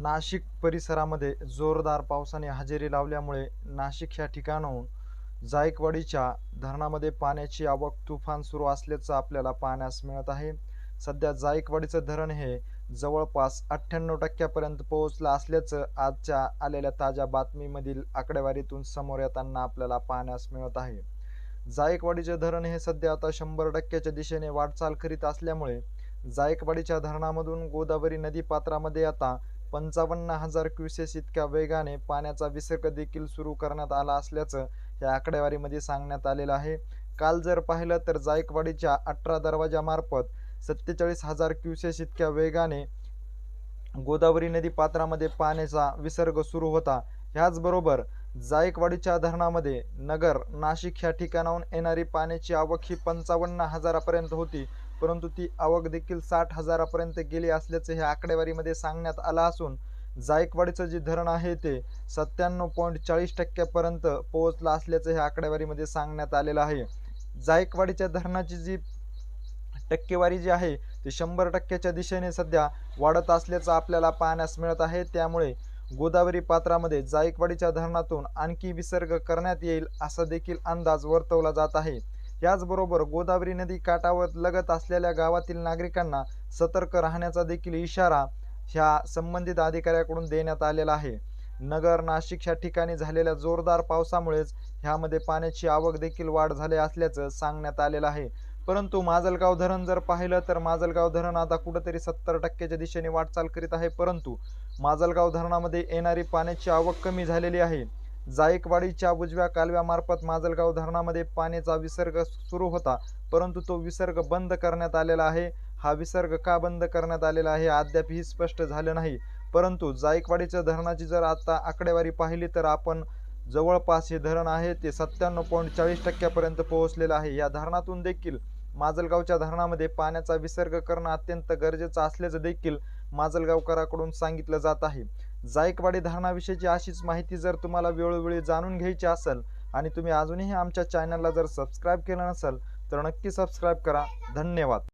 नाशिक परिसरामध्ये जोरदार पावसाने हजेरी लावल्यामुळे नाशिक ह्या ठिकाणाहून जायकवाडीच्या धरणामध्ये पाण्याची आवक तुफान सुरू असल्याचं आपल्याला पाहण्यास मिळत आहे. सध्या जायकवाडीचं धरण हे जवळपास अठ्ठ्याण्णव टक्क्यापर्यंत पोहोचलं असल्याचं आजच्या आलेल्या ताज्या बातमीमधील आकडेवारीतून समोर येताना आपल्याला पाहण्यास मिळत आहे. जायकवाडीचे धरण हे सध्या आता शंभर टक्क्याच्या दिशेने वाटचाल करीत असल्यामुळे जायकवाडीच्या धरणामधून गोदावरी नदी पात्रामध्ये आता पंचावन्न हजार क्युसेस इतक्या वेगाने पाण्याचा विसर्ग देखील सुरू करण्यात आला असल्याचं या आकडेवारीमध्ये सांगण्यात आलेलं आहे. काल जर पाहिलं तर जायकवाडीच्या अठरा दरवाजामार्फत सत्तेचाळीस हजार क्युसेस इतक्या वेगाने गोदावरी नदी पात्रामध्ये पाण्याचा विसर्ग सुरू होता. ह्याचबरोबर जायकवाडीच्या धरणामध्ये नगर नाशिक ह्या ठिकाणाहून येणारी पाण्याची आवक ही पंचावन्न हजारापर्यंत होती परंतु ती आवक देखील साठ हजारापर्यंत गेली असल्याचे ह्या आकडेवारीमध्ये सांगण्यात आलं असून जायकवाडीचं जे धरण आहे ते सत्त्याण्णव पॉईंट चाळीस टक्क्यापर्यंत पोहोचलं असल्याचं ह्या आकडेवारीमध्ये सांगण्यात आलेलं आहे. जायकवाडीच्या धरणाची जी टक्केवारी जी आहे ती शंभर टक्क्याच्या दिशेने सध्या वाढत असल्याचं आपल्याला पाहण्यास मिळत आहे. त्यामुळे गोदावरी पात्रामध्ये जायकवाडीच्या धरणातून आणखी विसर्ग करण्यात येईल असा देखील अंदाज वर्तवला जात आहे. याचबरोबर गोदावरी नदी काठावर लगत असलेल्या गावातील नागरिकांना सतर्क राहण्याचा देखील इशारा ह्या संबंधित अधिकाऱ्याकडून देण्यात आलेला आहे. नगर नाशिकच्या ठिकाणी झालेल्या जोरदार पावसामुळेच ह्यामध्ये पाण्याची आवक देखील वाढ झाली असल्याचं सांगण्यात आलेलं आहे. परंतु माजलगाव धरण जर पाहिलं तर माजलगाव धरण आता कुठंतरी सत्तर टक्क्याच्या दिशेने वाटचाल करीत आहे. परंतु माजलगाव धरणामध्ये येणारी पाण्याची आवक कमी झालेली आहे. जायकवाडीच्या उजव्या कालव्यामार्फत माजलगाव धरणामध्ये पाण्याचा विसर्ग सुरू होता परंतु तो विसर्ग बंद करण्यात आलेला आहे. हा विसर्ग का बंद करण्यात आलेला आहे अद्यापही स्पष्ट झालं नाही. परंतु जायकवाडीच्या धरणाची जर आता आकडेवारी पाहिली तर आपण जवळपास हे धरण आहे ते सत्त्याण्णव पॉईंट चाळीस टक्क्यापर्यंत पोहोचलेलं आहे. या धरणातून देखील माजलगावच्या धरणामध्ये पाण्याचा विसर्ग करणं अत्यंत गरजेचं असल्याचं देखील माजलगावकराकडून सांगितलं जात आहे. जायकवाडी धरणाविषयीची अशीच माहिती जर तुम्हाला वेळोवेळी जाणून घ्यायची असेल आणि तुम्ही अजूनही आमच्या चॅनलला जर सबस्क्राईब केलं नसेल तर नक्की सबस्क्राईब करा. धन्यवाद.